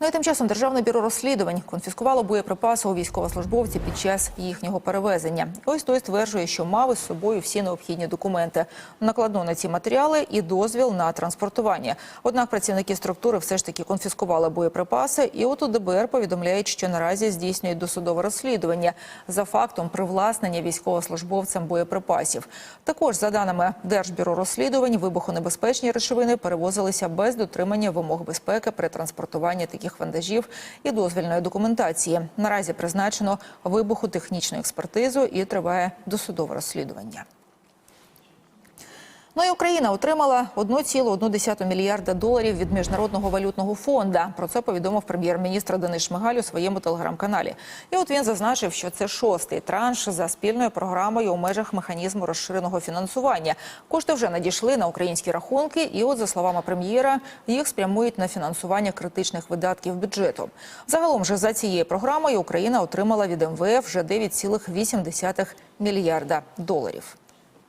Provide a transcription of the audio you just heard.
Ну і тим часом державне бюро розслідувань конфіскувало боєприпаси у військовослужбовців під час їхнього перевезення. Ось той стверджує, що мав із собою всі необхідні документи, накладну на ці матеріали і дозвіл на транспортування. Однак працівники структури все ж таки конфіскували боєприпаси, і от у ДБР повідомляють, що наразі здійснюють досудове розслідування за фактом привласнення військовослужбовцям боєприпасів. Також за даними Держбюро розслідувань, вибухонебезпечні речовини перевозилися без дотримання вимог безпеки при транспортуванні таких вантажів і дозвільної документації. Наразі призначено вибухотехнічну експертизу і триває досудове розслідування. Ну і Україна отримала 1,1 мільярда доларів від міжнародного валютного фонду. Про це повідомив прем'єр-міністр Денис Шмигаль у своєму телеграм-каналі. І от він зазначив, що це шостий транш за спільною програмою у межах механізму розширеного фінансування. Кошти вже надійшли на українські рахунки, і, от за словами прем'єра, їх спрямують на фінансування критичних видатків бюджету. Загалом же за цією програмою Україна отримала від МВФ вже 9,8 мільярда доларів.